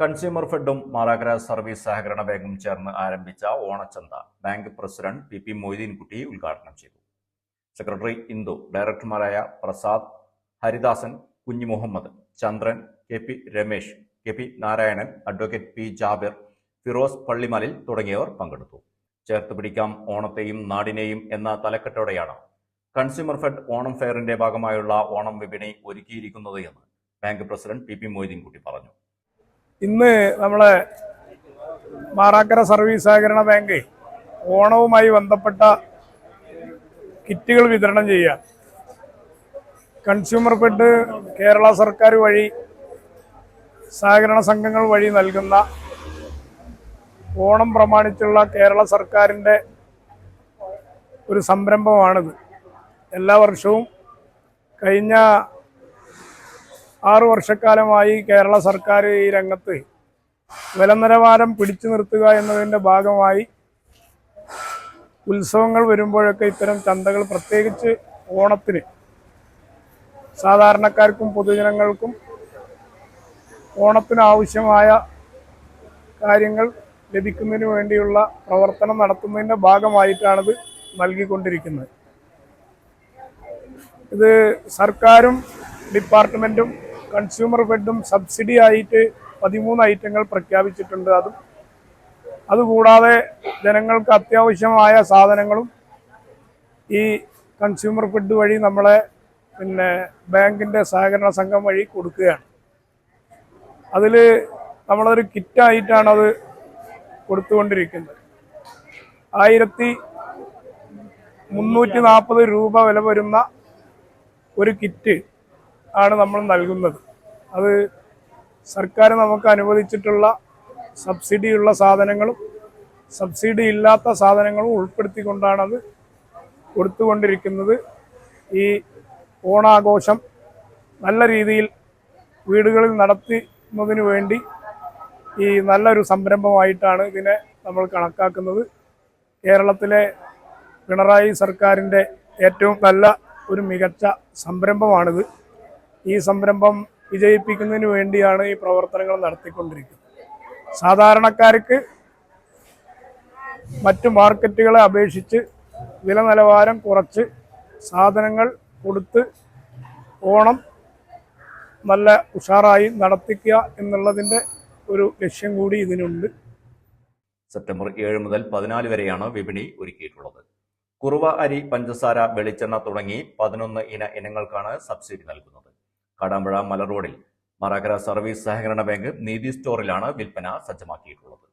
Consumer ഫെഡും Marakkara service സഹകരണ ബാങ്കും ചേർന്ന് ആരംഭിച്ച ഓണച്ചന്ത bank president P P Moideenkutty ഉദ്ഘാടനം ചെയ്തു. Secretary Indu ഡയറക്ടർമാരായ Prasad Haridasan Kunhu Muhammad Chandran K P Ramesh K P Narayanan advocate P Jabir Firoz പള്ളിമലിൽ തുടങ്ങിയവർ പങ്കെടുത്തു. ചേർത്ത് പിടിക്കാം ഓണത്തെയും നാടിനെയും എന്ന തലക്കെട്ടോടെയാണ് കൺസ്യൂമർ ഫെഡ് ഓണം ഫെയറിന്റെ ഭാഗമായുള്ള ഓണം വിപണി ഒരുക്കിയിരിക്കുന്നത് എന്ന് bank president P P Moideenkutty പറഞ്ഞു. ഇന്ന് നമ്മളെ മാറാക്കര സർവീസ് സഹകരണ ബാങ്ക് ഓണവുമായി ബന്ധപ്പെട്ട കിറ്റുകൾ വിതരണം ചെയ്യുക. കൺസ്യൂമർ ഫെഡ് കേരള സർക്കാർ വഴി സഹകരണ സംഘങ്ങൾ വഴി നൽകുന്ന ഓണം പ്രമാണിച്ചുള്ള കേരള സർക്കാരിന്റെ ഒരു സംരംഭമാണിത്. എല്ലാ വർഷവും കഴിഞ്ഞ ആറു വർഷക്കാലമായി കേരള സർക്കാർ ഈ രംഗത്ത് വില നിലവാരം പിടിച്ചു നിർത്തുക എന്നതിന്റെ ഭാഗമായി ഉത്സവങ്ങൾ വരുമ്പോഴൊക്കെ ഇത്തരം ചന്തകൾ പ്രത്യേകിച്ച് ഓണത്തിന് സാധാരണക്കാർക്കും പൊതുജനങ്ങൾക്കും ഓണത്തിന് ആവശ്യമായ കാര്യങ്ങൾ ലഭിക്കുന്നതിന് വേണ്ടിയുള്ള പ്രവർത്തനം നടത്തുന്നതിന്റെ ഭാഗമായിട്ടാണിത് നൽകിക്കൊണ്ടിരിക്കുന്നത്. ഇത് സർക്കാരും ഡിപ്പാർട്ട്മെന്റും കൺസ്യൂമർ ഫെഡും സബ്സിഡി ആയിട്ട് പതിമൂന്ന് ഐറ്റങ്ങൾ പ്രഖ്യാപിച്ചിട്ടുണ്ട്. അതും അതുകൂടാതെ ജനങ്ങൾക്ക് അത്യാവശ്യമായ സാധനങ്ങളും ഈ കൺസ്യൂമർ ഫെഡ് വഴി നമ്മളെ പിന്നെ ബാങ്കിന്റെ സഹകരണ സംഘം വഴി കൊടുക്കുകയാണ്. അതിൽ നമ്മളൊരു കിറ്റായിട്ടാണ് അത് കൊടുത്തുകൊണ്ടിരിക്കുന്നത്. ആയിരത്തി മുന്നൂറ്റി നാൽപ്പത് രൂപ വില വരുന്ന ഒരു കിറ്റ് ആണ് നമ്മൾ നൽകുന്നത്. അത് സർക്കാർ നമുക്ക് അനുവദിച്ചിട്ടുള്ള സബ്സിഡിയുള്ള സാധനങ്ങളും സബ്സിഡി ഇല്ലാത്ത സാധനങ്ങളും ഉൾപ്പെടുത്തിക്കൊണ്ടാണത് കൊടുത്തുകൊണ്ടിരിക്കുന്നത്. ഈ ഓണാഘോഷം നല്ല രീതിയിൽ വീടുകളിൽ നടത്തുന്നതിന് വേണ്ടി ഈ നല്ലൊരു സംരംഭമായിട്ടാണ് ഇതിനെ നമ്മൾ കണക്കാക്കുന്നത്. കേരളത്തിലെ പിണറായി സർക്കാരിന്റെ ഏറ്റവും നല്ല ഒരു മികച്ച സംരംഭമാണിത്. ഈ സംരംഭം വിജയിപ്പിക്കുന്നതിന് വേണ്ടിയാണ് ഈ പ്രവർത്തനങ്ങൾ നടത്തിക്കൊണ്ടിരിക്കുന്നത്. സാധാരണക്കാർക്ക് മറ്റു മാർക്കറ്റുകളെ അപേക്ഷിച്ച് വില നിലവാരം കുറച്ച് സാധനങ്ങൾ കൊടുത്ത് ഓണം നല്ല ഉഷാറായി നടത്തിക്കുക എന്നുള്ളതിന്റെ ഒരു ലക്ഷ്യം കൂടി ഇതിനുണ്ട്. സെപ്റ്റംബർ ഏഴ് മുതൽ പതിനാല് വരെയാണ് വിപണി ഒരുക്കിയിട്ടുള്ളത്. കുറുവ അരി പഞ്ചസാര വെളിച്ചെണ്ണ തുടങ്ങി പതിനൊന്ന് ഇന ഇനങ്ങൾക്കാണ് സബ്സിഡി നൽകുന്നത്. കാടാമ്പുഴ മല റോഡിൽ മറാക്കര സർവീസ് സഹകരണ ബാങ്ക് നീതി സ്റ്റോറിലാണ് വിൽപ്പന സജ്ജമാക്കിയിട്ടുള്ളത്.